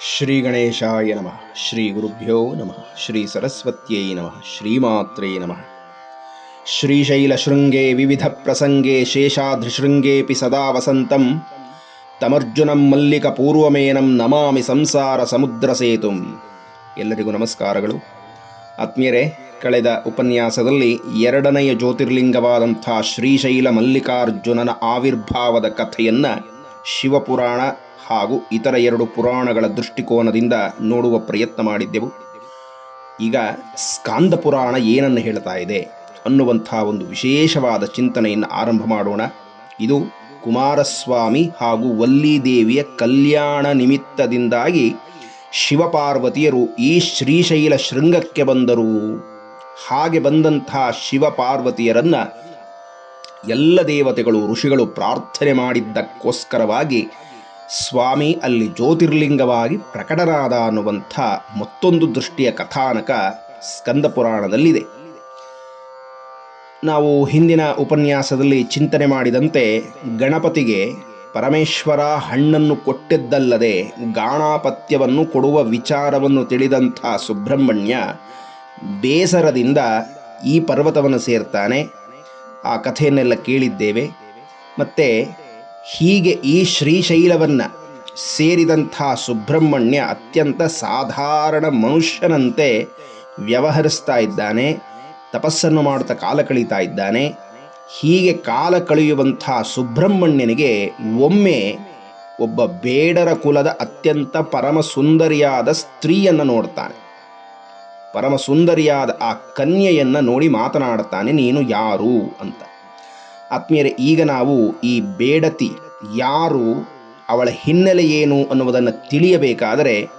ಶ್ರೀ ಗಣೇಶಾಯ ನಮಃ, ಶ್ರೀ ಗುರುಭ್ಯೋ ನಮಃ, ಶ್ರೀ ಸರಸ್ವತ್ಯೈ ನಮಃ ಶ್ರೀಮಾತ್ರೇ ನಮಃ. ಶ್ರೀಶೈಲಶೃಂಗೇ ವಿವಿಧ ಪ್ರಸಂಗೇ ಶೇಷಾದ್ರಿಶೃಂಗೇಪಿ ಸದಾ ವಸಂತಂ. ತಮರ್ಜುನಂ ಮಲ್ಲಿಕ ಪೂರ್ವಮೇನಂ ನಮಾಮಿ ಸಂಸಾರ ಸಮುದ್ರ ಸೇತುಂ. ಎಲ್ಲರಿಗೂ ನಮಸ್ಕಾರಗಳು. ಆತ್ಮೀಯರೇ, ಕಳೆದ ಉಪನ್ಯಾಸದಲ್ಲಿ ಎರಡನೆಯ ಜ್ಯೋತಿರ್ಲಿಂಗವಾದಂಥ ಶ್ರೀಶೈಲ ಮಲ್ಲಿಕಾರ್ಜುನನ ಆವಿರ್ಭಾವದ ಕಥೆಯನ್ನು ಶಿವಪುರಾಣ ಹಾಗೂ ಇತರ ಎರಡು ಪುರಾಣಗಳ ದೃಷ್ಟಿಕೋನದಿಂದ ನೋಡುವ ಪ್ರಯತ್ನ ಮಾಡಿದ್ದೆವು. ಈಗ ಸ್ಕಾಂದ ಪುರಾಣ ಏನನ್ನು ಹೇಳ್ತಾ ಇದೆ ಅನ್ನುವಂಥ ಒಂದು ವಿಶೇಷವಾದ ಚಿಂತನೆಯನ್ನು ಆರಂಭ ಮಾಡೋಣ. ಇದು ಕುಮಾರಸ್ವಾಮಿ ಹಾಗೂ ವಲ್ಲಿದೇವಿಯ ಕಲ್ಯಾಣ ನಿಮಿತ್ತದಿಂದಾಗಿ ಶಿವಪಾರ್ವತಿಯರು ಈ ಶ್ರೀಶೈಲ ಶೃಂಗಕ್ಕೆ ಬಂದರು. ಹಾಗೆ ಬಂದಂಥ ಶಿವಪಾರ್ವತಿಯರನ್ನ ಎಲ್ಲ ದೇವತೆಗಳು, ಋಷಿಗಳು ಪ್ರಾರ್ಥನೆ ಮಾಡಿದ್ದಕ್ಕೋಸ್ಕರವಾಗಿ ಸ್ವಾಮಿ ಅಲ್ಲಿ ಜ್ಯೋತಿರ್ಲಿಂಗವಾಗಿ ಪ್ರಕಟನಾದ ಅನ್ನುವಂಥ ಮತ್ತೊಂದು ದೃಷ್ಟಿಯ ಕಥಾನಕ ಸ್ಕಂದ ಪುರಾಣದಲ್ಲಿದೆ. ನಾವು ಹಿಂದಿನ ಉಪನ್ಯಾಸದಲ್ಲಿ ಚಿಂತನೆ ಮಾಡಿದಂತೆ ಗಣಪತಿಗೆ ಪರಮೇಶ್ವರ ಹಣ್ಣನ್ನು ಕೊಟ್ಟಿದ್ದಲ್ಲದೆ ಗಾಣಾಪತ್ಯವನ್ನು ಕೊಡುವ ವಿಚಾರವನ್ನು ತಿಳಿದಂಥ ಸುಬ್ರಹ್ಮಣ್ಯ ಬೇಸರದಿಂದ ಈ ಪರ್ವತವನ್ನು ಸೇರ್ತಾನೆ. ಆ ಕಥೆಯನ್ನೆಲ್ಲ ಕೇಳಿದ್ದೇವೆ. ಮತ್ತು ಹೀಗೆ ಈ ಶ್ರೀಶೈಲವನ್ನು ಸೇರಿದಂಥ ಸುಬ್ರಹ್ಮಣ್ಯ ಅತ್ಯಂತ ಸಾಧಾರಣ ಮನುಷ್ಯನಂತೆ ವ್ಯವಹರಿಸ್ತಾ ಇದ್ದಾನೆ, ತಪಸ್ಸನ್ನು ಮಾಡುತ್ತಾ ಕಾಲ ಕಳೀತಾ ಇದ್ದಾನೆ. ಹೀಗೆ ಕಾಲ ಕಳೆಯುವಂಥ ಸುಬ್ರಹ್ಮಣ್ಯನಿಗೆ ಒಮ್ಮೆ ಒಬ್ಬ ಬೇಡರ ಕುಲದ ಅತ್ಯಂತ ಪರಮ ಸುಂದರಿಯಾದ ಸ್ತ್ರೀಯನ್ನು ನೋಡ್ತಾನೆ. ಪರಮ ಸುಂದರಿಯಾದ ಆ ಕನ್ಯೆಯನ್ನು ನೋಡಿ ಮಾತನಾಡ್ತಾನೆ, ನೀನು ಯಾರು? ಅಂತ. ಆತ್ಮೀಯರೇ, ಈಗ ನಾವು ಈ ಬೇಡತಿ ಯಾರು, ಅವಳ ಹಿನ್ನೆಲೆ ಏನು ಅನ್ನುವುದನ್ನು ತಿಳಿಯಬೇಕಾದರೆ,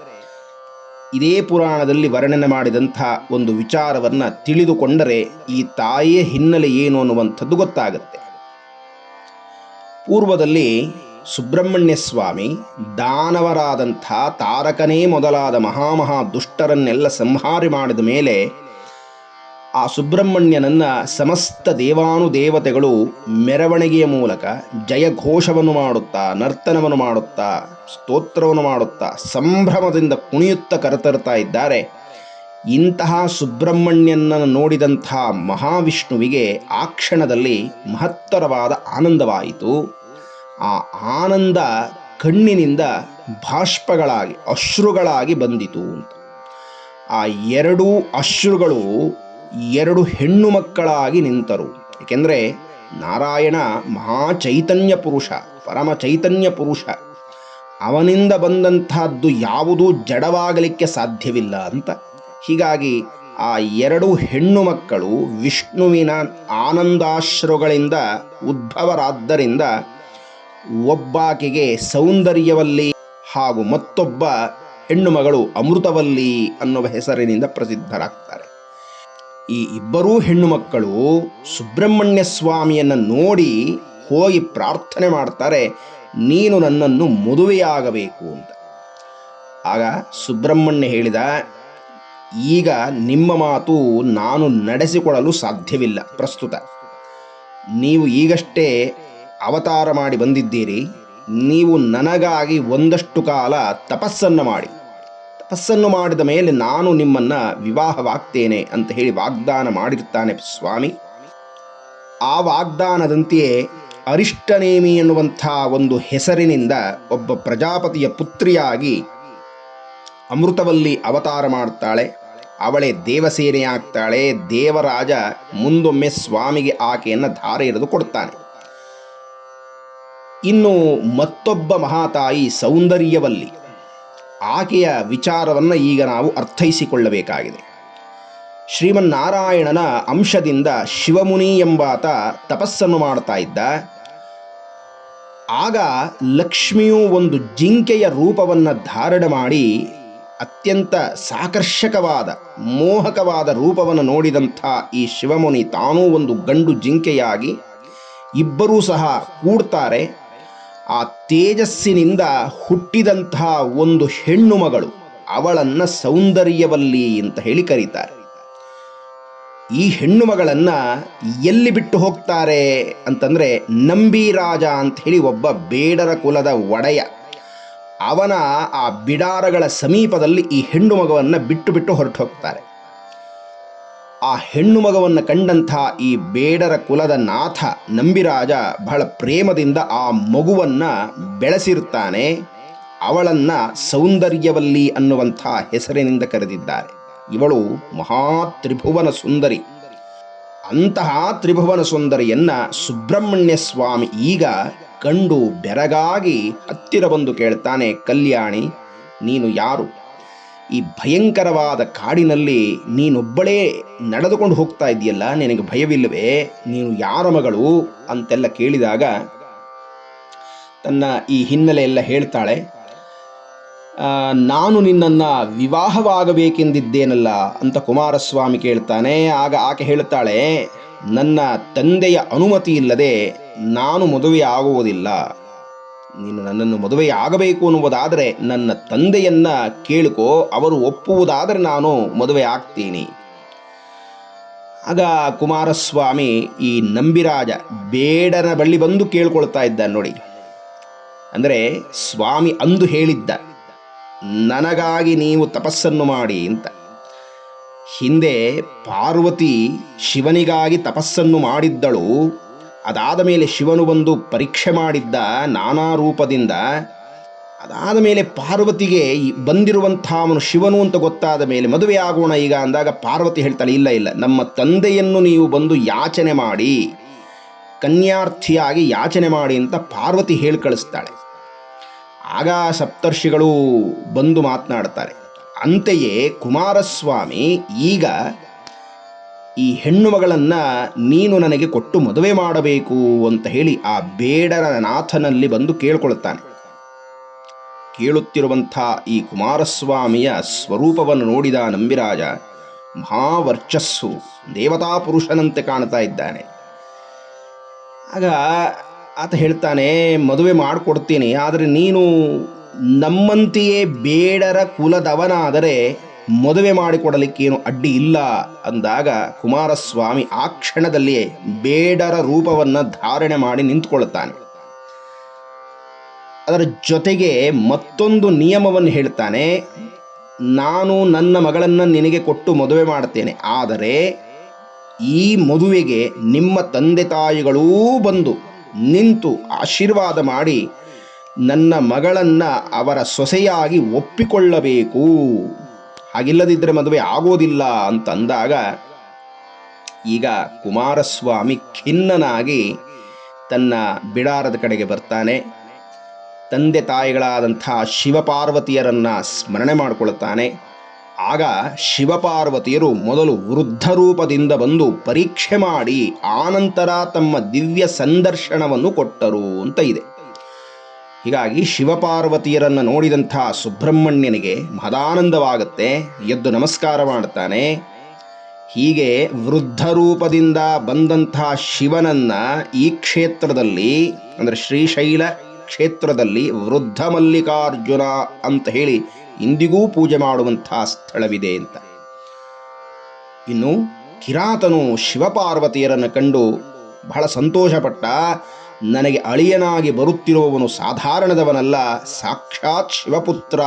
ಇದೇ ಪುರಾಣದಲ್ಲಿ ವರ್ಣನೆ ಮಾಡಿದಂಥ ಒಂದು ವಿಚಾರವನ್ನು ತಿಳಿದುಕೊಂಡರೆ ಈ ತಾಯಿಯ ಹಿನ್ನೆಲೆ ಏನು ಅನ್ನುವಂಥದ್ದು ಗೊತ್ತಾಗುತ್ತೆ. ಪೂರ್ವದಲ್ಲಿ ಸುಬ್ರಹ್ಮಣ್ಯ ಸ್ವಾಮಿ ದಾನವರಾದಂಥ ತಾರಕನೇ ಮೊದಲಾದ ಮಹಾಮಹಾ ದುಷ್ಟರನ್ನೆಲ್ಲ ಸಂಹಾರಿ ಮಾಡಿದ ಮೇಲೆ ಆ ಸುಬ್ರಹ್ಮಣ್ಯನನ್ನ ಸಮಸ್ತ ದೇವಾನುದೇವತೆಗಳು ಮೆರವಣಿಗೆಯ ಮೂಲಕ ಜಯಘೋಷವನ್ನು ಮಾಡುತ್ತಾ, ನರ್ತನವನ್ನು ಮಾಡುತ್ತಾ, ಸ್ತೋತ್ರವನ್ನು ಮಾಡುತ್ತಾ, ಸಂಭ್ರಮದಿಂದ ಕುಣಿಯುತ್ತಾ ಕರೆತರ್ತಾ ಇದ್ದಾರೆ. ಇಂತಹ ಸುಬ್ರಹ್ಮಣ್ಯನನ್ನು ನೋಡಿದಂಥ ಮಹಾವಿಷ್ಣುವಿಗೆ ಆ ಕ್ಷಣದಲ್ಲಿ ಮಹತ್ತರವಾದ ಆನಂದವಾಯಿತು. ಆ ಆನಂದ ಕಣ್ಣಿನಿಂದ ಬಾಷ್ಪಗಳಾಗಿ, ಅಶ್ರುಗಳಾಗಿ ಬಂದಿತು. ಆ ಎರಡೂ ಅಶ್ರುಗಳು ಎರಡು ಹೆಣ್ಣು ಮಕ್ಕಳಾಗಿ ನಿಂತರು. ಏಕೆಂದರೆ ನಾರಾಯಣ ಮಹಾ ಚೈತನ್ಯ ಪುರುಷ, ಪರಮ ಚೈತನ್ಯ ಪುರುಷ. ಅವನಿಂದ ಬಂದಂತಹದ್ದು ಯಾವುದೂ ಜಡವಾಗಲಿಕ್ಕೆ ಸಾಧ್ಯವಿಲ್ಲ ಅಂತ. ಹೀಗಾಗಿ ಆ ಎರಡು ಹೆಣ್ಣು ಮಕ್ಕಳು ವಿಷ್ಣುವಿನ ಆನಂದಾಶ್ರುಗಳಿಂದ ಉದ್ಭವರಾದ್ದರಿಂದ ಒಬ್ಬಾಕೆಗೆ ಸೌಂದರ್ಯವಲ್ಲಿ ಹಾಗೂ ಮತ್ತೊಬ್ಬ ಹೆಣ್ಣು ಮಗಳು ಅಮೃತವಲ್ಲಿ ಅನ್ನುವ ಹೆಸರಿನಿಂದ ಪ್ರಸಿದ್ಧರಾಗ್ತಾರೆ. ಈ ಇಬ್ಬರೂ ಹೆಣ್ಣು ಮಕ್ಕಳು ಸುಬ್ರಹ್ಮಣ್ಯ ಸ್ವಾಮಿಯನ್ನು ನೋಡಿ ಹೋಗಿ ಪ್ರಾರ್ಥನೆ ಮಾಡ್ತಾರೆ, ನೀನು ನನ್ನನ್ನು ಮದುವೆಯಾಗಬೇಕು ಅಂತ. ಆಗ ಸುಬ್ರಹ್ಮಣ್ಯ ಹೇಳಿದ, ಈಗ ನಿಮ್ಮ ಮಾತು ನಾನು ನಡೆಸಿಕೊಳ್ಳಲು ಸಾಧ್ಯವಿಲ್ಲ, ಪ್ರಸ್ತುತ. ನೀವು ಈಗಷ್ಟೇ ಅವತಾರ ಮಾಡಿ ಬಂದಿದ್ದೀರಿ. ನೀವು ನನಗಾಗಿ ಒಂದಷ್ಟು ಕಾಲ ತಪಸ್ಸನ್ನು ಮಾಡಿ. ತಪಸ್ಸನ್ನು ಮಾಡಿದ ಮೇಲೆ ನಾನು ನಿಮ್ಮನ್ನು ವಿವಾಹವಾಗ್ತೇನೆ ಅಂತ ಹೇಳಿ ವಾಗ್ದಾನ ಮಾಡಿರ್ತಾನೆ ಸ್ವಾಮಿ. ಆ ವಾಗ್ದಾನದಂತೆಯೇ ಅರಿಷ್ಟನೇಮಿ ಎನ್ನುವಂಥ ಒಂದು ಹೆಸರಿನಿಂದ ಒಬ್ಬ ಪ್ರಜಾಪತಿಯ ಪುತ್ರಿಯಾಗಿ ಅಮೃತವಲ್ಲಿ ಅವತಾರ ಮಾಡ್ತಾಳೆ. ಅವಳೇ ದೇವಸೇನೆಯಾಗ್ತಾಳೆ ದೇವರಾಜ ಮುಂದೊಮ್ಮೆ ಸ್ವಾಮಿಗೆ ಆಕೆಯನ್ನು ಧಾರೆ ಎರೆದು ಕೊಡ್ತಾನೆ. ಇನ್ನು ಮತ್ತೊಬ್ಬ ಮಹಾತಾಯಿ ಸೌಂದರ್ಯವಲ್ಲಿ ಆಕೆಯ ವಿಚಾರವನ್ನು ಈಗ ನಾವು ಅರ್ಥೈಸಿಕೊಳ್ಳಬೇಕಾಗಿದೆ. ಶ್ರೀಮನ್ನಾರಾಯಣನ ಅಂಶದಿಂದ ಶಿವಮುನಿ ಎಂಬಾತ ತಪಸ್ಸನ್ನು ಮಾಡ್ತಾ ಇದ್ದ. ಆಗ ಲಕ್ಷ್ಮಿಯು ಒಂದು ಜಿಂಕೆಯ ರೂಪವನ್ನು ಧಾರಣೆ ಮಾಡಿ ಅತ್ಯಂತ ಸಾಕರ್ಷಕವಾದ, ಮೋಹಕವಾದ ರೂಪವನ್ನು ನೋಡಿದಂಥ ಈ ಶಿವಮುನಿ ತಾನೂ ಒಂದು ಗಂಡು ಜಿಂಕೆಯಾಗಿ ಇಬ್ಬರೂ ಸಹ ಕೂಡ್ತಾರೆ. ಆ ತೇಜಸ್ಸಿನಿಂದ ಹುಟ್ಟಿದಂತಹ ಒಂದು ಹೆಣ್ಣು ಮಗಳು ಅವಳನ್ನು ಸೌಂದರ್ಯವಲ್ಲಿ ಅಂತ ಹೇಳಿ ಕರೀತಾರೆ. ಈ ಹೆಣ್ಣು ಮಗಳನ್ನ ಎಲ್ಲಿ ಬಿಟ್ಟು ಹೋಗ್ತಾರೆ ಅಂತಂದ್ರೆ ನಂಬಿ ರಾಜ ಅಂತ ಹೇಳಿ ಒಬ್ಬ ಬೇಡರ ಕುಲದ ಒಡೆಯ. ಅವನ ಆ ಬಿಡಾರಗಳ ಸಮೀಪದಲ್ಲಿ ಈ ಹೆಣ್ಣು ಮಗವನ್ನು ಬಿಟ್ಟು ಬಿಟ್ಟು ಹೊರಟು ಹೋಗ್ತಾರೆ. ಆ ಹೆಣ್ಣು ಮಗವನ್ನು ಕಂಡಂಥ ಈ ಬೇಡರ ಕುಲದ ನಾಥ ನಂಬಿರಾಜ ಬಹಳ ಪ್ರೇಮದಿಂದ ಆ ಮಗುವನ್ನ ಬೆಳೆಸಿರುತ್ತಾನೆ. ಅವಳನ್ನ ಸೌಂದರ್ಯವಲ್ಲಿ ಅನ್ನುವಂಥ ಹೆಸರಿನಿಂದ ಕರೆದಿದ್ದಾರೆ. ಇವಳು ಮಹಾ ತ್ರಿಭುವನ ಸುಂದರಿ. ಅಂತಹ ತ್ರಿಭುವನ ಸುಂದರಿಯನ್ನ ಸುಬ್ರಹ್ಮಣ್ಯ ಸ್ವಾಮಿ ಈಗ ಕಂಡು ಬೆರಗಾಗಿ ಹತ್ತಿರ ಬಂದು ಕೇಳ್ತಾನೆ, ಕಲ್ಯಾಣಿ, ನೀನು ಯಾರು? ಈ ಭಯಂಕರವಾದ ಕಾಡಿನಲ್ಲಿ ನೀನೊಬ್ಬಳೇ ನಡೆದುಕೊಂಡು ಹೋಗ್ತಾ ಇದೆಯಲ್ಲ, ನಿನಗೆ ಭಯವಿಲ್ಲವೇ? ನೀನು ಯಾರ ಮಗಳು? ಅಂತೆಲ್ಲ ಕೇಳಿದಾಗ ತನ್ನ ಈ ಹಿನ್ನೆಲೆ ಎಲ್ಲ ಹೇಳ್ತಾಳೆ. ನಾನು ನಿನ್ನನ್ನು ವಿವಾಹವಾಗಬೇಕೆಂದಿದ್ದೇನಲ್ಲ ಅಂತ ಕುಮಾರಸ್ವಾಮಿ ಕೇಳ್ತಾನೆ. ಆಗ ಆಕೆ ಹೇಳ್ತಾಳೆ, ನನ್ನ ತಂದೆಯ ಅನುಮತಿ ಇಲ್ಲದೆ ನಾನು ಮದುವೆ ಆಗುವುದಿಲ್ಲ ನೀನು ನನ್ನನ್ನು ಮದುವೆ ಆಗಬೇಕು ಅನ್ನುವುದಾದರೆ ನನ್ನ ತಂದೆಯನ್ನ ಕೇಳಿಕೋ, ಅವರು ಒಪ್ಪುವುದಾದರೆ ನಾನು ಮದುವೆ ಆಗ್ತೀನಿ. ಆಗ ಕುಮಾರಸ್ವಾಮಿ ಈ ನಂಬಿರಾಜ ಬೇಡನ ಬಳ್ಳಿ ಬಂದು ಕೇಳ್ಕೊಳ್ತಾ ಇದ್ದ ನೋಡಿ. ಅಂದರೆ ಸ್ವಾಮಿ ಅಂದು ಹೇಳಿದ್ದ, ನನಗಾಗಿ ನೀವು ತಪಸ್ಸನ್ನು ಮಾಡಿ ಅಂತ. ಹಿಂದೆ ಪಾರ್ವತಿ ಶಿವನಿಗಾಗಿ ತಪಸ್ಸನ್ನು ಮಾಡಿದ್ದಳು ಅದಾದ ಮೇಲೆ ಶಿವನು ಬಂದು ಪರೀಕ್ಷೆ ಮಾಡಿದ್ದ ನಾನಾ ರೂಪದಿಂದ, ಅದಾದ ಮೇಲೆ ಪಾರ್ವತಿಗೆ ಬಂದಿರುವಂಥ ಅವನು ಶಿವನು ಅಂತ ಗೊತ್ತಾದ ಮೇಲೆ ಮದುವೆ ಆಗೋಣ ಈಗ ಅಂದಾಗ ಪಾರ್ವತಿ ಹೇಳ್ತಾಳೆ, ಇಲ್ಲ ಇಲ್ಲ, ನಮ್ಮ ತಂದೆಯನ್ನು ನೀವು ಬಂದು ಯಾಚನೆ ಮಾಡಿ, ಕನ್ಯಾರ್ಥಿಯಾಗಿ ಯಾಚನೆ ಮಾಡಿ ಅಂತ ಪಾರ್ವತಿ ಹೇಳಿ ಕಳಿಸ್ತಾಳೆ. ಆಗ ಸಪ್ತರ್ಷಿಗಳು ಬಂದು ಮಾತನಾಡ್ತಾರೆ. ಅಂತೆಯೇ ಕುಮಾರಸ್ವಾಮಿ ಈಗ ಈ ಹೆಣ್ಣು ಮಗಳನ್ನ ನೀನು ನನಗೆ ಕೊಟ್ಟು ಮದುವೆ ಮಾಡಬೇಕು ಅಂತ ಹೇಳಿ ಆ ಬೇಡರ ನಾಥನಲ್ಲಿ ಬಂದು ಕೇಳ್ಕೊಳ್ತಾನೆ. ಕೇಳುತ್ತಿರುವಂಥ ಈ ಕುಮಾರಸ್ವಾಮಿಯ ಸ್ವರೂಪವನ್ನು ನೋಡಿದ ನಂಬಿರಾಜ ಮಹಾವರ್ಚಸ್ಸು ದೇವತಾ ಪುರುಷನಂತೆ ಕಾಣ್ತಾ ಇದ್ದಾನೆ. ಆಗ ಆತ ಹೇಳ್ತಾನೆ, ಮದುವೆ ಮಾಡಿಕೊಡ್ತೀನಿ, ಆದರೆ ನೀನು ನಮ್ಮಂತೆಯೇ ಬೇಡರ ಕುಲದವನಾದರೆ ಮದುವೆ ಮಾಡಿಕೊಡಲಿಕ್ಕೇನು ಅಡ್ಡಿ ಇಲ್ಲ ಅಂದಾಗ ಕುಮಾರಸ್ವಾಮಿ ಆ ಕ್ಷಣದಲ್ಲಿಯೇ ಬೇಡರ ರೂಪವನ್ನು ಧಾರಣೆ ಮಾಡಿ ನಿಂತುಕೊಳ್ಳುತ್ತಾನೆ. ಅದರ ಜೊತೆಗೆ ಮತ್ತೊಂದು ನಿಯಮವನ್ನು ಹೇಳ್ತಾನೆ ನಾನು ನನ್ನ ಮಗಳನ್ನು ನಿನಗೆ ಕೊಟ್ಟು ಮದುವೆ ಮಾಡ್ತೇನೆ. ಆದರೆ ಈ ಮದುವೆಗೆ ನಿಮ್ಮ ತಂದೆ ತಾಯಿಗಳೂ ಬಂದು ನಿಂತು ಆಶೀರ್ವಾದ ಮಾಡಿ ನನ್ನ ಮಗಳನ್ನ ಅವರ ಸೊಸೆಯಾಗಿ ಒಪ್ಪಿಕೊಳ್ಳಬೇಕು. ಹಾಗಿಲ್ಲದಿದ್ದರೆ ಮದುವೆ ಆಗೋದಿಲ್ಲ ಅಂತ ಅಂದಾಗ ಈಗ ಕುಮಾರಸ್ವಾಮಿ ಖಿನ್ನನಾಗಿ ತನ್ನ ಬಿಡಾರದ ಕಡೆಗೆ ಬರ್ತಾನೆ. ತಂದೆ ತಾಯಿಗಳಾದಂಥ ಶಿವಪಾರ್ವತಿಯರನ್ನು ಸ್ಮರಣೆ ಮಾಡಿಕೊಳ್ತಾನೆ. ಆಗ ಶಿವಪಾರ್ವತಿಯರು ಮೊದಲು ವೃದ್ಧ ರೂಪದಿಂದ ಬಂದು ಪರೀಕ್ಷೆ ಮಾಡಿ ಆನಂತರ ತಮ್ಮ ದಿವ್ಯ ಸಂದರ್ಶನವನ್ನು ಕೊಟ್ಟರು ಅಂತ ಇದೆ. ಹೀಗಾಗಿ ಶಿವಪಾರ್ವತಿಯರನ್ನು ನೋಡಿದಂಥ ಸುಬ್ರಹ್ಮಣ್ಯನಿಗೆ ಮಹದಾನಂದವಾಗುತ್ತೆ, ಎದ್ದು ನಮಸ್ಕಾರ ಮಾಡ್ತಾನೆ ಹೀಗೆ ವೃದ್ಧ ರೂಪದಿಂದ ಬಂದಂಥ ಶಿವನನ್ನು ಈ ಕ್ಷೇತ್ರದಲ್ಲಿ, ಅಂದರೆ ಶ್ರೀಶೈಲ ಕ್ಷೇತ್ರದಲ್ಲಿ ವೃದ್ಧ ಮಲ್ಲಿಕಾರ್ಜುನ ಅಂತ ಹೇಳಿ ಇಂದಿಗೂ ಪೂಜೆ ಮಾಡುವಂಥ ಸ್ಥಳವಿದೆ ಅಂತ. ಇನ್ನು ಕಿರಾತನು ಶಿವಪಾರ್ವತಿಯರನ್ನು ಕಂಡು ಬಹಳ ಸಂತೋಷಪಟ್ಟ ನನಗೆ ಅಳಿಯನಾಗಿ ಬರುತ್ತಿರುವವನು ಸಾಧಾರಣದವನಲ್ಲ, ಸಾಕ್ಷಾತ್ ಶಿವಪುತ್ರ.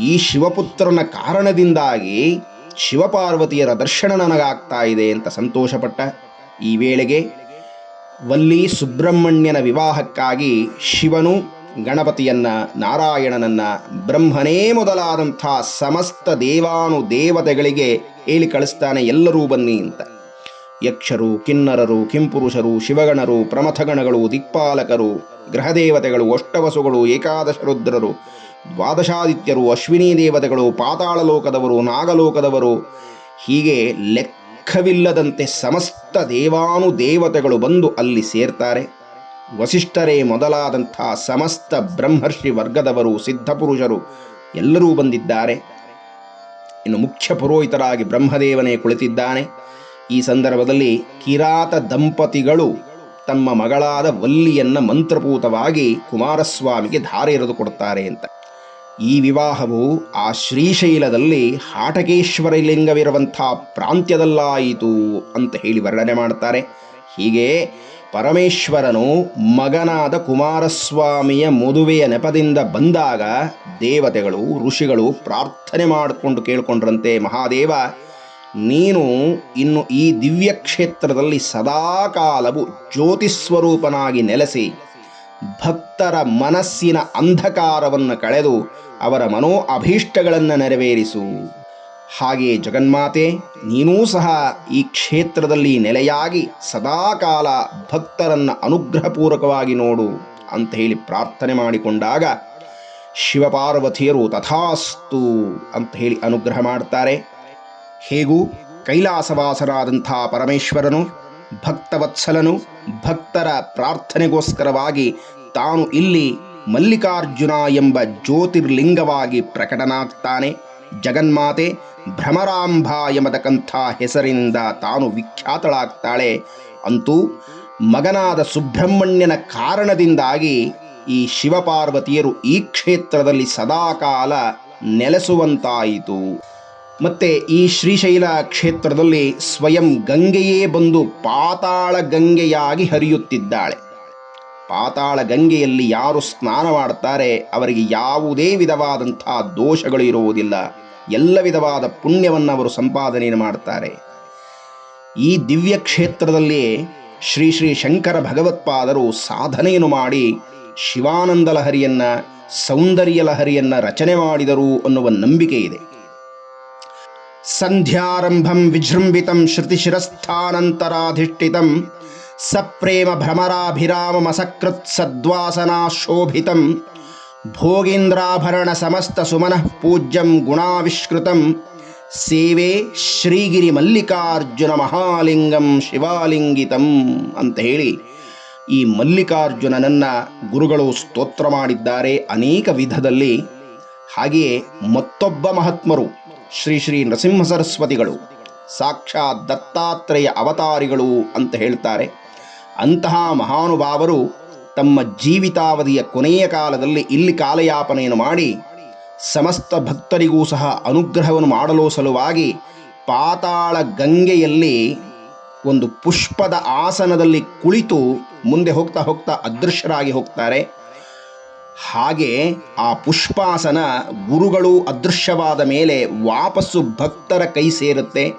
ಈ ಶಿವಪುತ್ರನ ಕಾರಣದಿಂದಾಗಿ ಶಿವಪಾರ್ವತಿಯರ ದರ್ಶನ ನನಗಾಗ್ತಾ ಇದೆ ಅಂತ ಸಂತೋಷಪಟ್ಟ ಈ ವೇಳೆಗೆ ವಲ್ಲಿ ಸುಬ್ರಹ್ಮಣ್ಯನ ವಿವಾಹಕ್ಕಾಗಿ ಶಿವನು ಗಣಪತಿಯನ್ನ, ನಾರಾಯಣನನ್ನ, ಬ್ರಹ್ಮನೇ ಮೊದಲಾದಂಥ ಸಮಸ್ತ ದೇವಾನು ದೇವತೆಗಳಿಗೆ ಹೇಳಿ ಕಳಿಸ್ತಾನೆ, ಎಲ್ಲರೂ ಬನ್ನಿ ಅಂತ. ಯಕ್ಷರು, ಕಿನ್ನರರು, ಕಿಂಪುರುಷರು, ಶಿವಗಣರು, ಪ್ರಮಥಗಣಗಳು, ದಿಕ್ಪಾಲಕರು ಗ್ರಹದೇವತೆಗಳು ಅಷ್ಟವಸುಗಳು ಏಕಾದಶ ರುದ್ರರು ದ್ವಾದಶಾದಿತ್ಯರು, ಅಶ್ವಿನಿ ದೇವತೆಗಳು ಪಾತಾಳ ಲೋಕದವರು ನಾಗಲೋಕದವರು, ಹೀಗೆ ಲೆಕ್ಕವಿಲ್ಲದಂತೆ ಸಮಸ್ತ ದೇವಾನು ದೇವತೆಗಳು ಬಂದು ಅಲ್ಲಿ ಸೇರ್ತಾರೆ. ವಸಿಷ್ಠರೇ ಮೊದಲಾದಂಥ ಸಮಸ್ತ ಬ್ರಹ್ಮರ್ಷಿ ವರ್ಗದವರು, ಸಿದ್ಧಪುರುಷರು ಎಲ್ಲರೂ ಬಂದಿದ್ದಾರೆ. ಇನ್ನು ಮುಖ್ಯ ಪುರೋಹಿತರಾಗಿ ಬ್ರಹ್ಮದೇವನೇ ಕುಳಿತಿದ್ದಾನೆ. ಈ ಸಂದರ್ಭದಲ್ಲಿ ಕಿರಾತ ದಂಪತಿಗಳು ತಮ್ಮ ಮಗಳಾದ ವಲ್ಲಿಯನ್ನು ಮಂತ್ರಪೂತವಾಗಿ ಕುಮಾರಸ್ವಾಮಿಗೆ ಧಾರೆ ಎರೆದು ಕೊಡುತ್ತಾರೆ ಅಂತ. ಈ ವಿವಾಹವು ಆ ಶ್ರೀಶೈಲದಲ್ಲಿ ಹಾಟಕೇಶ್ವರ ಪ್ರಾಂತ್ಯದಲ್ಲಾಯಿತು ಅಂತ ಹೇಳಿ ವರ್ಣನೆ ಮಾಡ್ತಾರೆ. ಹೀಗೆ ಪರಮೇಶ್ವರನು ಮಗನಾದ ಕುಮಾರಸ್ವಾಮಿಯ ಮದುವೆಯ ನೆಪದಿಂದ ಬಂದಾಗ ದೇವತೆಗಳು, ಋಷಿಗಳು ಪ್ರಾರ್ಥನೆ ಮಾಡಿಕೊಂಡು ಕೇಳಿಕೊಂಡ್ರಂತೆ ಮಹಾದೇವ ನೀನು ಇನ್ನು ಈ ದಿವ್ಯ ಕ್ಷೇತ್ರದಲ್ಲಿ ಸದಾಕಾಲವು ಜ್ಯೋತಿಸ್ವರೂಪನಾಗಿ ನೆಲೆಸಿ ಭಕ್ತರ ಮನಸ್ಸಿನ ಅಂಧಕಾರವನ್ನು ಕಳೆದು ಅವರ ಮನೋ ಅಭೀಷ್ಟಗಳನ್ನು ನೆರವೇರಿಸು. ಹಾಗೆ ಜಗನ್ಮಾತೆ, ನೀನೂ ಸಹ ಈ ಕ್ಷೇತ್ರದಲ್ಲಿ ನೆಲೆಯಾಗಿ ಸದಾಕಾಲ ಭಕ್ತರನ್ನು ಅನುಗ್ರಹಪೂರ್ವಕವಾಗಿ ನೋಡು ಅಂತ ಹೇಳಿ ಪ್ರಾರ್ಥನೆ ಮಾಡಿಕೊಂಡಾಗ ಶಿವಪಾರ್ವತಿಯರು ತಥಾಸ್ತು ಅಂತ ಹೇಳಿ ಅನುಗ್ರಹ ಮಾಡ್ತಾರೆ. ಹೇಗೂ ಕೈಲಾಸವಾಸರಾದಂಥ ಪರಮೇಶ್ವರನು, ಭಕ್ತವತ್ಸಲನು, ಭಕ್ತರ ಪ್ರಾರ್ಥನೆಗೋಸ್ಕರವಾಗಿ ತಾನು ಇಲ್ಲಿ ಮಲ್ಲಿಕಾರ್ಜುನ ಎಂಬ ಜ್ಯೋತಿರ್ಲಿಂಗವಾಗಿ ಪ್ರಕಟನಾಗ್ತಾನೆ. ಜಗನ್ಮಾತೆ ಭ್ರಮರಾಂಭ ಎಂಬತಕ್ಕಂಥ ಹೆಸರಿನಿಂದ ತಾನು ವಿಖ್ಯಾತಳಾಗ್ತಾಳೆ. ಅಂತೂ ಮಗನಾದ ಸುಬ್ರಹ್ಮಣ್ಯನ ಕಾರಣದಿಂದಾಗಿ ಈ ಶಿವಪಾರ್ವತಿಯರು ಈ ಕ್ಷೇತ್ರದಲ್ಲಿ ಸದಾಕಾಲ ನೆಲೆಸುವಂತಾಯಿತು. ಮತ್ತೆ ಈ ಶ್ರೀಶೈಲ ಕ್ಷೇತ್ರದಲ್ಲಿ ಸ್ವಯಂ ಗಂಗೆಯೇ ಬಂದು ಪಾತಾಳ ಗಂಗೆಯಾಗಿ ಹರಿಯುತ್ತಿದ್ದಾಳೆ. ಪಾತಾಳ ಗಂಗೆಯಲ್ಲಿ ಯಾರು ಸ್ನಾನ ಮಾಡ್ತಾರೆ ಅವರಿಗೆ ಯಾವುದೇ ವಿಧವಾದಂಥ ದೋಷಗಳು ಇರುವುದಿಲ್ಲ. ಎಲ್ಲ ವಿಧವಾದ ಪುಣ್ಯವನ್ನು ಅವರು ಸಂಪಾದನೆ ಮಾಡ್ತಾರೆ. ಈ ದಿವ್ಯ ಕ್ಷೇತ್ರದಲ್ಲಿ ಶ್ರೀ ಶ್ರೀ ಶಂಕರ ಭಗವತ್ಪಾದರು ಸಾಧನೆಯನ್ನು ಮಾಡಿ ಶಿವಾನಂದ ಲಹರಿಯನ್ನ, ಸೌಂದರ್ಯ ಲಹರಿಯನ್ನ ರಚನೆ ಮಾಡಿದರು ಅನ್ನುವ ನಂಬಿಕೆ ಇದೆ. ಸಂಧ್ಯಾರಂಭಂ ವಿಜೃಂಭಿತಂ ಶ್ರುತಿಶಿರಸ್ಥಾನಂತರಾಧಿಷ್ಠಿತಂ ಸಪ್ರೇಮ ಭ್ರಮರಾಭಿರಾಮಮಸಕೃತ್ ಸದ್ವಾಸನಾಶೋಭಿತಂ ಭೋಗೀಂದ್ರಾಭರಣ ಸಮಸ್ತ ಸುಮನಃ ಪೂಜ್ಯಂ ಗುಣಾವಿಷ್ಕೃತಂ ಸೇವೆ ಶ್ರೀಗಿರಿ ಮಲ್ಲಿಕಾರ್ಜುನ ಮಹಾಲಿಂಗಂ ಶಿವಾಲಿಂಗಿತಂ ಅಂತ ಹೇಳಿ ಈ ಮಲ್ಲಿಕಾರ್ಜುನನನ್ನ ಗುರುಗಳು ಸ್ತೋತ್ರ ಮಾಡಿದ್ದಾರೆ ಅನೇಕ ವಿಧದಲ್ಲಿ. ಹಾಗೆಯೇ ಮತ್ತೊಬ್ಬ ಮಹಾತ್ಮರು ಶ್ರೀ ಶ್ರೀ ನರಸಿಂಹ ಸರಸ್ವತಿಗಳು, ಸಾಕ್ಷಾತ್ ದತ್ತಾತ್ರೇಯ ಅವತಾರಿಗಳು ಅಂತ ಹೇಳ್ತಾರೆ. ಅಂತಹ ಮಹಾನುಭಾವರು ತಮ್ಮ ಜೀವಿತಾವಧಿಯ ಕೊನೆಯ ಕಾಲದಲ್ಲಿ ಇಲ್ಲಿ ಕಾಲಯಾಪನೆಯನ್ನು ಮಾಡಿ, ಸಮಸ್ತ ಭಕ್ತರಿಗೂ ಸಹ ಅನುಗ್ರಹವನ್ನು ಮಾಡಲು ಸಲುವಾಗಿ ಪಾತಾಳ ಗಂಗೆಯಲ್ಲಿ ಒಂದು ಪುಷ್ಪದ ಆಸನದಲ್ಲಿ ಕುಳಿತು ಮುಂದೆ ಹೋಗ್ತಾ ಹೋಗ್ತಾ ಅದೃಶ್ಯರಾಗಿ ಹೋಗ್ತಾರೆ. ಹಾಗೆ ಆ ಪುಷ್ಪಾಸನ ಗುರುಗಳು ಅದೃಶ್ಯವಾದ ಮೇಲೆ ವಾಪಸ್ಸು ಭಕ್ತರ ಕೈ ಸೇರುತ್ತೆ.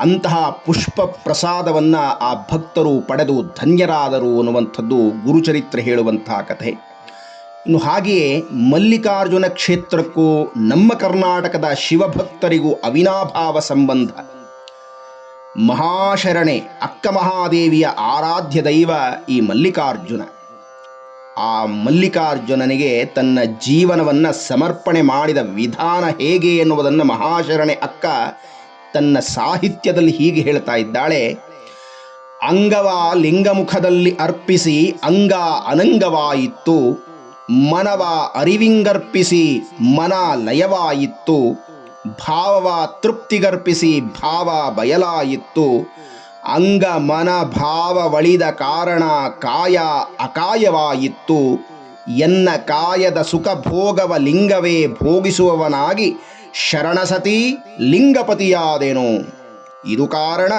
ಅಂತಹ ಪುಷ್ಪ ಪ್ರಸಾದವನ್ನು ಆ ಭಕ್ತರು ಪಡೆದು ಧನ್ಯರಾದರು ಅನ್ನುವಂಥದ್ದು ಗುರುಚರಿತ್ರೆ ಹೇಳುವಂತಹ ಕಥೆ. ಇನ್ನು ಹಾಗೆಯೇ ಮಲ್ಲಿಕಾರ್ಜುನ ಕ್ಷೇತ್ರಕ್ಕೂ ನಮ್ಮ ಕರ್ನಾಟಕದ ಶಿವಭಕ್ತರಿಗೂ ಅವಿನಾಭಾವ ಸಂಬಂಧ. ಮಹಾಶರಣೆ, ಅಕ್ಕ ಮಹಾದೇವಿಯ ಆರಾಧ್ಯ ದೈವ ಈ ಮಲ್ಲಿಕಾರ್ಜುನ. ಆ ಮಲ್ಲಿಕಾರ್ಜುನನಿಗೆ ತನ್ನ ಜೀವನವನ್ನು ಸಮರ್ಪಣೆ ಮಾಡಿದ ವಿಧಾನ ಹೇಗೆ ಎನ್ನುವುದನ್ನು ಮಹಾಶರಣೆ ಅಕ್ಕ ತನ್ನ ಸಾಹಿತ್ಯದಲ್ಲಿ ಹೀಗೆ ಹೇಳ್ತಾ ಇದ್ದಾಳೆ. ಅಂಗವ ಲಿಂಗಮುಖದಲ್ಲಿ ಅರ್ಪಿಸಿ ಅಂಗ ಅನಂಗವಾಯಿತ್ತು, ಮನವ ಅರಿವಿಂಗರ್ಪಿಸಿ ಮನ ಲಯವಾಯಿತ್ತು, ಭಾವವ ತೃಪ್ತಿಗರ್ಪಿಸಿ ಭಾವ ಬಯಲಾಯಿತ್ತು ಅಂಗ ಮನ ಭಾವ ಒಳಿದ ಕಾರಣ ಕಾಯ ಅಕಾಯವಾಯಿತ್ತು. ಎನ್ನ ಕಾಯದ ಸುಖ ಭೋಗವ ಲಿಂಗವೇ ಭೋಗಿಸುವವನಾಗಿ ಶರಣಸತಿ ಲಿಂಗಪತಿಯಾದೆನು. ಇದು ಕಾರಣ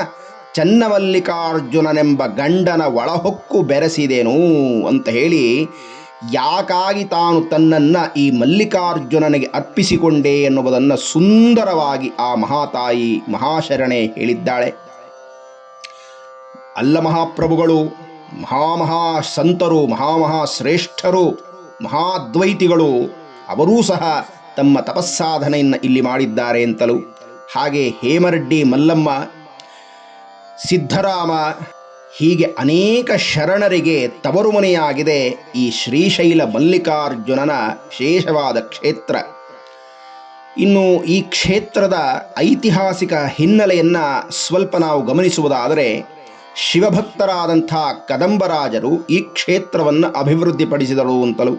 ಚನ್ನವಲ್ಲಿಕಾರ್ಜುನನೆಂಬ ಗಂಡನ ಒಳಹೊಕ್ಕು ಬೆರೆಸಿದೆನು ಅಂತ ಹೇಳಿ ಯಾಕಾಗಿ ತಾನು ತನ್ನನ್ನು ಈ ಮಲ್ಲಿಕಾರ್ಜುನನಿಗೆ ಅರ್ಪಿಸಿಕೊಂಡೆ ಎನ್ನುವುದನ್ನು ಸುಂದರವಾಗಿ ಆ ಮಹಾತಾಯಿ ಮಹಾಶರಣೆ ಹೇಳಿದ್ದಾಳೆ. ಅಲ್ಲ ಮಹಾಪ್ರಭುಗಳು, ಮಹಾಮಹಾ ಸಂತರು, ಮಹಾಮಹಾ ಶ್ರೇಷ್ಠರು, ಮಹಾದ್ವೈತಿಗಳು, ಅವರೂ ಸಹ ತಮ್ಮ ತಪಸ್ಸಾಧನೆಯನ್ನು ಇಲ್ಲಿ ಮಾಡಿದ್ದಾರೆ ಅಂತಲೂ. ಹಾಗೆ ಹೇಮರೆಡ್ಡಿ, ಮಲ್ಲಮ್ಮ, ಸಿದ್ಧರಾಮ ಹೀಗೆ ಅನೇಕ ಶರಣರಿಗೆ ತವರು ಮನೆಯಾಗಿದೆ ಈ ಶ್ರೀಶೈಲ ಮಲ್ಲಿಕಾರ್ಜುನನ ವಿಶೇಷವಾದ ಕ್ಷೇತ್ರ. ಇನ್ನು ಈ ಕ್ಷೇತ್ರದ ಐತಿಹಾಸಿಕ ಹಿನ್ನೆಲೆಯನ್ನು ಸ್ವಲ್ಪ ನಾವು ಗಮನಿಸುವುದಾದರೆ ಶಿವಭಕ್ತರಾದಂಥ ಕದಂಬರಾಜರು ಈ ಕ್ಷೇತ್ರವನ್ನು ಅಭಿವೃದ್ಧಿಪಡಿಸಿದರು ಅಂತಲೂ.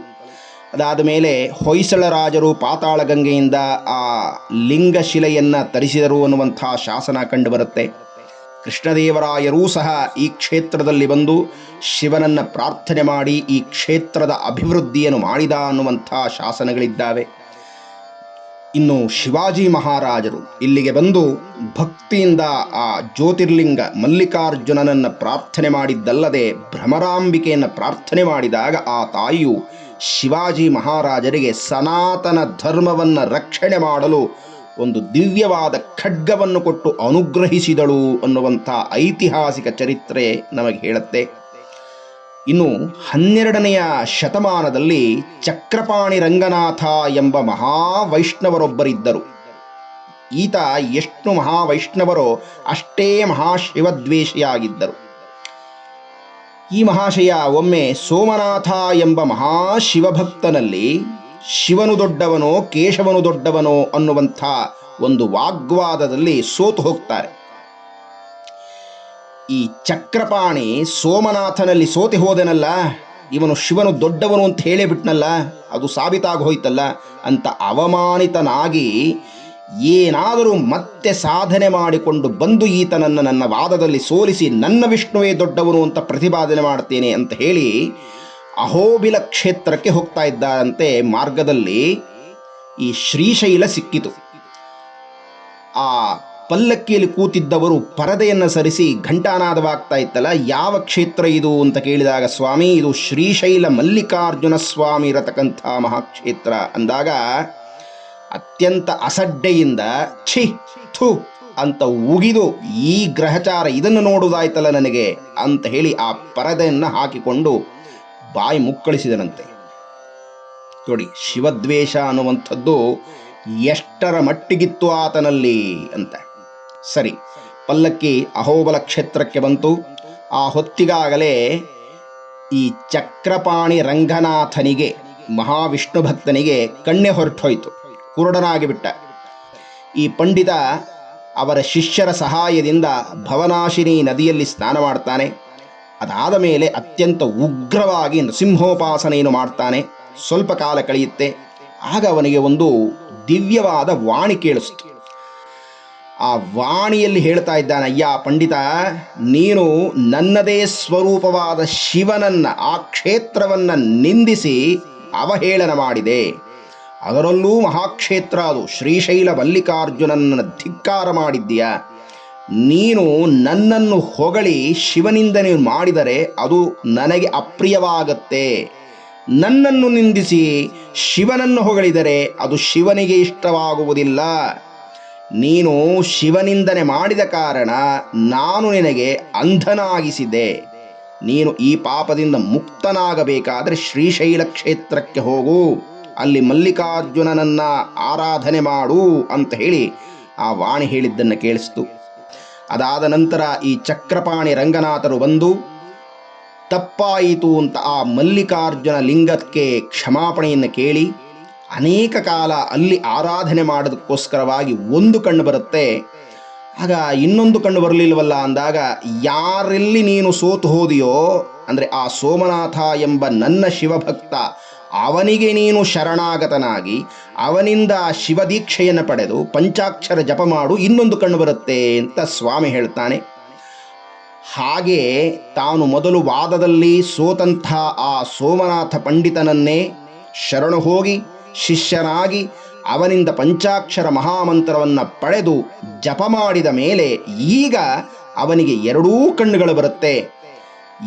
ಅದಾದ ಮೇಲೆ ಹೊಯ್ಸಳ ರಾಜರು ಪಾತಾಳ ಗಂಗೆಯಿಂದ ಆ ಲಿಂಗಶಿಲೆಯನ್ನು ತರಿಸಿದರು ಅನ್ನುವಂಥ ಶಾಸನ ಕಂಡುಬರುತ್ತೆ ಕೃಷ್ಣದೇವರಾಯರೂ ಸಹ ಈ ಕ್ಷೇತ್ರದಲ್ಲಿ ಬಂದು ಶಿವನನ್ನು ಪ್ರಾರ್ಥನೆ ಮಾಡಿ ಈ ಕ್ಷೇತ್ರದ ಅಭಿವೃದ್ಧಿಯನ್ನು ಮಾಡಿದ ಅನ್ನುವಂಥ ಶಾಸನಗಳಿದ್ದಾವೆ. ಇನ್ನು ಶಿವಾಜಿ ಮಹಾರಾಜರು ಇಲ್ಲಿಗೆ ಬಂದು ಭಕ್ತಿಯಿಂದ ಆ ಜ್ಯೋತಿರ್ಲಿಂಗ ಮಲ್ಲಿಕಾರ್ಜುನನನ್ನು ಪ್ರಾರ್ಥನೆ ಮಾಡಿದ್ದಲ್ಲದೆ ಭ್ರಮರಾಂಬಿಕೆಯನ್ನು ಪ್ರಾರ್ಥನೆ ಮಾಡಿದಾಗ ಆ ತಾಯಿಯು ಶಿವಾಜಿ ಮಹಾರಾಜರಿಗೆ ಸನಾತನ ಧರ್ಮವನ್ನು ರಕ್ಷಣೆ ಮಾಡಲು ಒಂದು ದಿವ್ಯವಾದ ಖಡ್ಗವನ್ನು ಕೊಟ್ಟು ಅನುಗ್ರಹಿಸಿದಳು ಅನ್ನುವಂಥ ಐತಿಹಾಸಿಕ ಚರಿತ್ರೆ ನಮಗೆ ಹೇಳುತ್ತೆ. ಇನ್ನು ಹನ್ನೆರಡನೆಯ ಶತಮಾನದಲ್ಲಿ ಚಕ್ರಪಾಣಿ ರಂಗನಾಥ ಎಂಬ ಮಹಾವೈಷ್ಣವರೊಬ್ಬರಿದ್ದರು. ಈತ ಎಷ್ಟು ಮಹಾವೈಷ್ಣವರೋ ಅಷ್ಟೇ ಮಹಾಶಿವದ್ವೇಷಿಯಾಗಿದ್ದರು. ಈ ಮಹಾಶಯ ಒಮ್ಮೆ ಸೋಮನಾಥ ಎಂಬ ಮಹಾಶಿವಭಕ್ತನಲ್ಲಿ ಶಿವನು ದೊಡ್ಡವನೋ ಕೇಶವನು ದೊಡ್ಡವನೋ ಅನ್ನುವಂಥ ಒಂದು ವಾಗ್ವಾದದಲ್ಲಿ ಸೋತು ಹೋಗ್ತಾರೆ. ಈ ಚಕ್ರಪಾಣಿ ಸೋಮನಾಥನಲ್ಲಿ ಸೋತಿ ಹೋದನಲ್ಲ, ಇವನು ಶಿವನು ದೊಡ್ಡವನು ಅಂತ ಹೇಳೇ ಬಿಟ್ನಲ್ಲ, ಅದು ಸಾಬೀತಾಗಿ ಹೋಯ್ತಲ್ಲ ಅಂತ ಅವಮಾನಿತನಾಗಿ ಏನಾದರೂ ಮತ್ತೆ ಸಾಧನೆ ಮಾಡಿಕೊಂಡು ಬಂದು ಈತನನ್ನು ನನ್ನ ವಾದದಲ್ಲಿ ಸೋಲಿಸಿ ನನ್ನ ವಿಷ್ಣುವೇ ದೊಡ್ಡವನು ಅಂತ ಪ್ರತಿಪಾದನೆ ಮಾಡ್ತೇನೆ ಅಂತ ಹೇಳಿ ಅಹೋಬಿಲ ಕ್ಷೇತ್ರಕ್ಕೆ ಹೋಗ್ತಾ ಇದ್ದಾರಂತೆ ಮಾರ್ಗದಲ್ಲಿ ಈ ಶ್ರೀಶೈಲ ಸಿಕ್ಕಿತು. ಆ ಪಲ್ಲಕ್ಕಿಯಲ್ಲಿ ಕೂತಿದ್ದವರು ಪರದೆಯನ್ನು ಸರಿಸಿ ಘಂಟಾನಾದವಾಗ್ತಾ ಇತ್ತಲ್ಲ, ಯಾವ ಕ್ಷೇತ್ರ ಇದು ಅಂತ ಕೇಳಿದಾಗ, ಸ್ವಾಮಿ, ಇದು ಶ್ರೀಶೈಲ ಮಲ್ಲಿಕಾರ್ಜುನ ಸ್ವಾಮಿ ಇರತಕ್ಕಂಥ ಮಹಾಕ್ಷೇತ್ರ ಅಂದಾಗ, ಅತ್ಯಂತ ಅಸಡ್ಡೆಯಿಂದ ಛಿ, ಥು ಅಂತ ಉಗಿದು ಈ ಗ್ರಹಚಾರ ಇದನ್ನು ನೋಡುವುದಾಯ್ತಲ್ಲ ನನಗೆ ಅಂತ ಹೇಳಿ ಆ ಪರದೆಯನ್ನು ಹಾಕಿಕೊಂಡು ಬಾಯಿ ಮುಕ್ಕಳಿಸಿದನಂತೆ. ನೋಡಿ, ಶಿವದ್ವೇಷ ಅನ್ನುವಂಥದ್ದು ಎಷ್ಟರ ಮಟ್ಟಿಗಿತ್ತು ಆತನಲ್ಲಿ ಅಂತ. ಸರಿ. ಪಲ್ಲಕ್ಕಿ ಅಹೋಬಲ ಕ್ಷೇತ್ರಕ್ಕೆ ಬಂತು. ಆ ಹೊತ್ತಿಗಾಗಲೇ ಈ ಚಕ್ರಪಾಣಿ ರಂಗನಾಥನಿಗೆ, ಮಹಾವಿಷ್ಣು ಭಕ್ತನಿಗೆ ಕಣ್ಣೆ ಹೊರಟೋಯ್ತು. ಕುರುಡನಾಗಿ ಬಿಟ್ಟ. ಈ ಪಂಡಿತ ಅವರ ಶಿಷ್ಯರ ಸಹಾಯದಿಂದ ಭವನಾಶಿನಿ ನದಿಯಲ್ಲಿ ಸ್ನಾನ ಮಾಡ್ತಾನೆ. ಅದಾದ ಮೇಲೆ ಅತ್ಯಂತ ಉಗ್ರವಾಗಿ ನೃಸಿಂಹೋಪಾಸನೆಯನ್ನು ಮಾಡ್ತಾನೆ. ಸ್ವಲ್ಪ ಕಾಲ ಕಳೆಯುತ್ತೆ. ಆಗ ಅವನಿಗೆ ಒಂದು ದಿವ್ಯವಾದ ವಾಣಿ ಕೇಳಿಸ್ತು. ಆ ವಾಣಿಯಲ್ಲಿ ಹೇಳ್ತಾ ಇದ್ದಾನೆ, ಅಯ್ಯ ಪಂಡಿತ, ನೀನು ನನ್ನದೇ ಸ್ವರೂಪವಾದ ಶಿವನನ್ನ, ಆ ಕ್ಷೇತ್ರವನ್ನ ನಿಂದಿಸಿ ಅವಹೇಳನ ಮಾಡಿದೆ. ಅದರಲ್ಲೂ ಮಹಾಕ್ಷೇತ್ರ, ಅದು ಶ್ರೀಶೈಲ ಮಲ್ಲಿಕಾರ್ಜುನನ್ನ ಧಿಕ್ಕಾರ ಮಾಡಿದ್ದೀಯ? ನೀನು ನನ್ನನ್ನು ಹೊಗಳಿ ಶಿವನಿಂದ ನೀನು ಮಾಡಿದರೆ ಅದು ನನಗೆ ಅಪ್ರಿಯವಾಗತ್ತೆ. ನನ್ನನ್ನು ನಿಂದಿಸಿ ಶಿವನನ್ನು ಹೊಗಳಿದರೆ ಅದು ಶಿವನಿಗೆ ಇಷ್ಟವಾಗುವುದಿಲ್ಲ. ನೀನು ಶಿವನಿಂದನೆ ಮಾಡಿದ ಕಾರಣ ನಾನು ನಿನಗೆ ಅಂಧನಾಗಿಸಿದೆ ನೀನು ಈ ಪಾಪದಿಂದ ಮುಕ್ತನಾಗಬೇಕಾದರೆ ಶ್ರೀಶೈಲ ಕ್ಷೇತ್ರಕ್ಕೆ ಹೋಗು. ಅಲ್ಲಿ ಮಲ್ಲಿಕಾರ್ಜುನನನ್ನ ಆರಾಧನೆ ಮಾಡು ಅಂತ ಹೇಳಿ ಆ ವಾಣಿ ಹೇಳಿದ್ದನ್ನು ಕೇಳಿಸ್ತು. ಅದಾದ ನಂತರ ಈ ಚಕ್ರಪಾಣಿ ರಂಗನಾಥರು ಬಂದು, ತಪ್ಪಾಯಿತು ಅಂತ ಆ ಮಲ್ಲಿಕಾರ್ಜುನ ಲಿಂಗಕ್ಕೆ ಕ್ಷಮಾಪಣೆಯನ್ನು ಕೇಳಿ ಅನೇಕ ಕಾಲ ಅಲ್ಲಿ ಆರಾಧನೆ ಮಾಡೋದಕ್ಕೋಸ್ಕರವಾಗಿ ಒಂದು ಕಣ್ಣು ಬರುತ್ತೆ. ಆಗ ಇನ್ನೊಂದು ಕಣ್ಣು ಬರಲಿಲ್ವಲ್ಲ ಅಂದಾಗ ಯಾರೆಲ್ಲಿ ನೀನು ಸೋತು ಹೋದಿಯೋ, ಅಂದರೆ ಆ ಸೋಮನಾಥ ಎಂಬ ನನ್ನ ಶಿವಭಕ್ತ, ಅವನಿಗೆ ನೀನು ಶರಣಾಗತನಾಗಿ, ಅವನಿಂದ ಶಿವದೀಕ್ಷೆಯನ್ನು ಪಡೆದು ಪಂಚಾಕ್ಷರ ಜಪ ಮಾಡು, ಇನ್ನೊಂದು ಕಣ್ಣು ಬರುತ್ತೆ ಅಂತ ಸ್ವಾಮಿ ಹೇಳ್ತಾನೆ. ಹಾಗೆ ತಾನು ಮೊದಲು ವಾದದಲ್ಲಿ ಸೋತಂಥ ಆ ಸೋಮನಾಥ ಪಂಡಿತನನ್ನೇ ಶರಣು ಹೋಗಿ ಶಿಷ್ಯನಾಗಿ ಅವನಿಂದ ಪಂಚಾಕ್ಷರ ಮಹಾಮಂತ್ರವನ್ನು ಪಡೆದು ಜಪ ಮಾಡಿದ ಮೇಲೆ ಈಗ ಅವನಿಗೆ ಎರಡೂ ಕಣ್ಣುಗಳು ಬರುತ್ತೆ.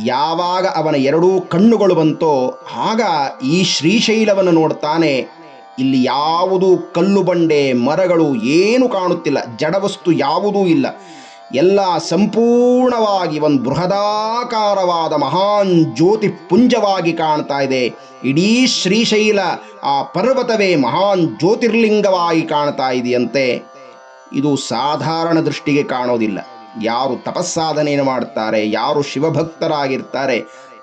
ಯಾವಾಗ ಅವನ ಎರಡೂ ಕಣ್ಣುಗಳು ಬಂತೋ ಆಗ ಈ ಶ್ರೀಶೈಲವನ್ನು ನೋಡ್ತಾನೆ. ಇಲ್ಲಿ ಯಾವುದೂ ಕಲ್ಲು ಬಂಡೆ ಮರಗಳು ಏನು ಕಾಣುತ್ತಿಲ್ಲ. ಜಡವಸ್ತು ಯಾವುದೂ ಇಲ್ಲ. ಎಲ್ಲ ಸಂಪೂರ್ಣವಾಗಿ ಒಂದು ಬೃಹದಾಕಾರವಾದ ಮಹಾನ್ ಜ್ಯೋತಿ ಪುಂಜವಾಗಿ ಕಾಣ್ತಾ ಇದೆ. ಇಡೀ ಶ್ರೀಶೈಲ ಆ ಪರ್ವತವೇ ಮಹಾನ್ ಜ್ಯೋತಿರ್ಲಿಂಗವಾಗಿ ಕಾಣ್ತಾ ಇದೆಯಂತೆ. ಇದು ಸಾಧಾರಣ ದೃಷ್ಟಿಗೆ ಕಾಣೋದಿಲ್ಲ. ಯಾರು ತಪಸ್ಸಾಧನೆಯನ್ನು ಮಾಡ್ತಾರೆ ಯಾರು ಶಿವಭಕ್ತರಾಗಿರ್ತಾರೆ,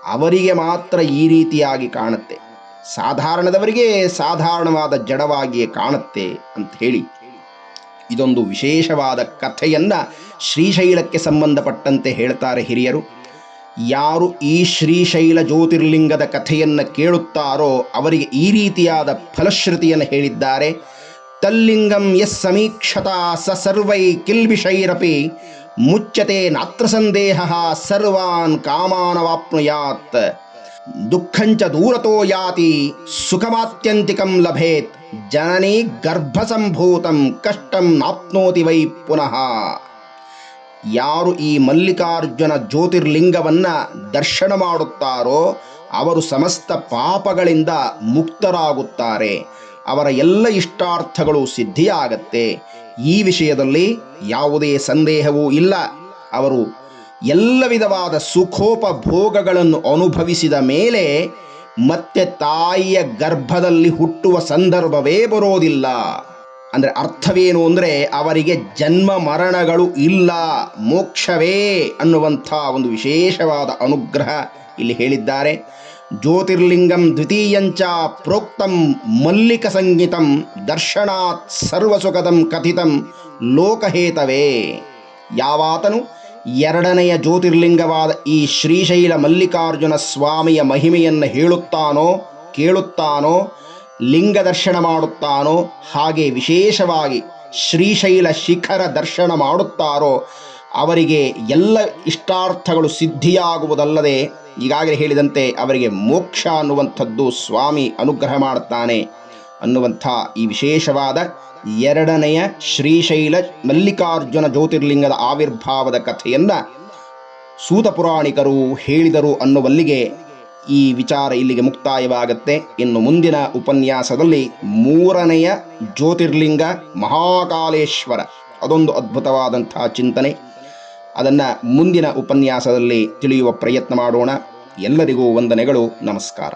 ಅವರಿಗೆ ಮಾತ್ರ ಈ ರೀತಿಯಾಗಿ ಕಾಣುತ್ತೆ. ಸಾಧಾರಣದವರಿಗೆ ಸಾಧಾರಣವಾದ ಜಡವಾಗಿಯೇ ಕಾಣುತ್ತೆ ಅಂತ ಹೇಳಿ. ಇದೊಂದು ವಿಶೇಷವಾದ ಕಥೆಯನ್ನು ಶ್ರೀಶೈಲಕ್ಕೆ ಸಂಬಂಧಪಟ್ಟಂತೆ ಹೇಳ್ತಾರೆ ಹಿರಿಯರು. ಯಾರು ಈ ಶ್ರೀಶೈಲ ಜ್ಯೋತಿರ್ಲಿಂಗದ ಕಥೆಯನ್ನು ಕೇಳುತ್ತಾರೋ ಅವರಿಗೆ ಈ ರೀತಿಯಾದ ಫಲಶ್ರುತಿಯನ್ನು ಹೇಳಿದ್ದಾರೆ. ತಲ್ಲಿಂಗಂ ಎಸ್ ಸಮೀಕ್ಷತಾ ಸ ಸರ್ವೈ ಕಿಲ್ಬಿಷೈರಪಿ ಮುಚ್ಚತೆ ನಾತ್ರ ಸಂದೇಹ ಸರ್ವಾನ್ ಕಾಮಾನವಾಪ್ನುಯಾತ್. ದುಃಖಂಚ ದೂರತೋ ಯಾತಿ ಸುಖಮಾತ್ಯಂತಿಕಂ ಲಭೇತ್, ಜನನಿ ಗರ್ಭಸಂಭೂತಂ ಕಷ್ಟಂ ನಾಪ್ನೋತಿ ವೈ ಪುನಃ. ಯಾರು ಈ ಮಲ್ಲಿಕಾರ್ಜುನ ಜ್ಯೋತಿರ್ಲಿಂಗವನ್ನ ದರ್ಶನ ಮಾಡುತ್ತಾರೋ, ಅವರು ಸಮಸ್ತ ಪಾಪಗಳಿಂದ ಮುಕ್ತರಾಗುತ್ತಾರೆ. ಅವರ ಎಲ್ಲ ಇಷ್ಟಾರ್ಥಗಳು ಸಿದ್ಧಿಯಾಗತ್ತೆ. ಈ ವಿಷಯದಲ್ಲಿ ಯಾವುದೇ ಸಂದೇಹವೂ ಇಲ್ಲ. ಅವರು ಎಲ್ಲ ವಿಧವಾದ ಸುಖೋಪಭೋಗಗಳನ್ನು ಅನುಭವಿಸಿದ ಮೇಲೆ ಮತ್ತೆ ತಾಯಿಯ ಗರ್ಭದಲ್ಲಿ ಹುಟ್ಟುವ ಸಂದರ್ಭವೇ ಬರೋದಿಲ್ಲ. ಅಂದರೆ ಅರ್ಥವೇನು ಅಂದರೆ ಅವರಿಗೆ ಜನ್ಮ ಮರಣಗಳು ಇಲ್ಲ, ಮೋಕ್ಷವೇ ಅನ್ನುವಂಥ ಒಂದು ವಿಶೇಷವಾದ ಅನುಗ್ರಹ ಇಲ್ಲಿ ಹೇಳಿದ್ದಾರೆ. ಜ್ಯೋತಿರ್ಲಿಂಗಂ ದ್ವಿತೀಯಂಚ ಪ್ರೋಕ್ತಂ ಮಲ್ಲಿಕ ಸಂಗೀತಂ ದರ್ಶನಾತ್ ಸರ್ವಸುಖದಂ ಕಥಿತಂ ಲೋಕಹೇತವೇ. ಯಾವಾತನು ಎರಡನೆಯ ಜ್ಯೋತಿರ್ಲಿಂಗವಾದ ಈ ಶ್ರೀಶೈಲ ಮಲ್ಲಿಕಾರ್ಜುನ ಸ್ವಾಮಿಯ ಮಹಿಮೆಯನ್ನು ಹೇಳುತ್ತಾನೋ, ಕೇಳುತ್ತಾನೋ, ಲಿಂಗ ದರ್ಶನ ಮಾಡುತ್ತಾನೋ, ಹಾಗೆ ವಿಶೇಷವಾಗಿ ಶ್ರೀಶೈಲ ಶಿಖರ ದರ್ಶನ ಮಾಡುತ್ತಾರೋ, ಅವರಿಗೆ ಎಲ್ಲ ಇಷ್ಟಾರ್ಥಗಳು ಸಿದ್ಧಿಯಾಗುವುದಲ್ಲದೆ ಈಗಾಗಲೇ ಹೇಳಿದಂತೆ ಅವರಿಗೆ ಮೋಕ್ಷ ಅನ್ನುವಂಥದ್ದು ಸ್ವಾಮಿ ಅನುಗ್ರಹ ಮಾಡುತ್ತಾನೆ ಅನ್ನುವಂಥ ಈ ವಿಶೇಷವಾದ ಎರಡನೆಯ ಶ್ರೀಶೈಲ ಮಲ್ಲಿಕಾರ್ಜುನ ಜ್ಯೋತಿರ್ಲಿಂಗದ ಆವಿರ್ಭಾವದ ಕಥೆಯನ್ನು ಸೂತ ಪುರಾಣಿಕರು ಹೇಳಿದರು ಅನ್ನುವಲ್ಲಿಗೆ ಈ ವಿಚಾರ ಇಲ್ಲಿಗೆ ಮುಕ್ತಾಯವಾಗತ್ತೆ. ಇನ್ನು ಮುಂದಿನ ಉಪನ್ಯಾಸದಲ್ಲಿ ಮೂರನೆಯ ಜ್ಯೋತಿರ್ಲಿಂಗ ಮಹಾಕಾಲೇಶ್ವರ. ಅದೊಂದು ಅದ್ಭುತವಾದಂತಹ ಚಿಂತನೆ. ಅದನ್ನು ಮುಂದಿನ ಉಪನ್ಯಾಸದಲ್ಲಿ ತಿಳಿಯುವ ಪ್ರಯತ್ನ ಮಾಡೋಣ. ಎಲ್ಲರಿಗೂ ವಂದನೆಗಳು. ನಮಸ್ಕಾರ.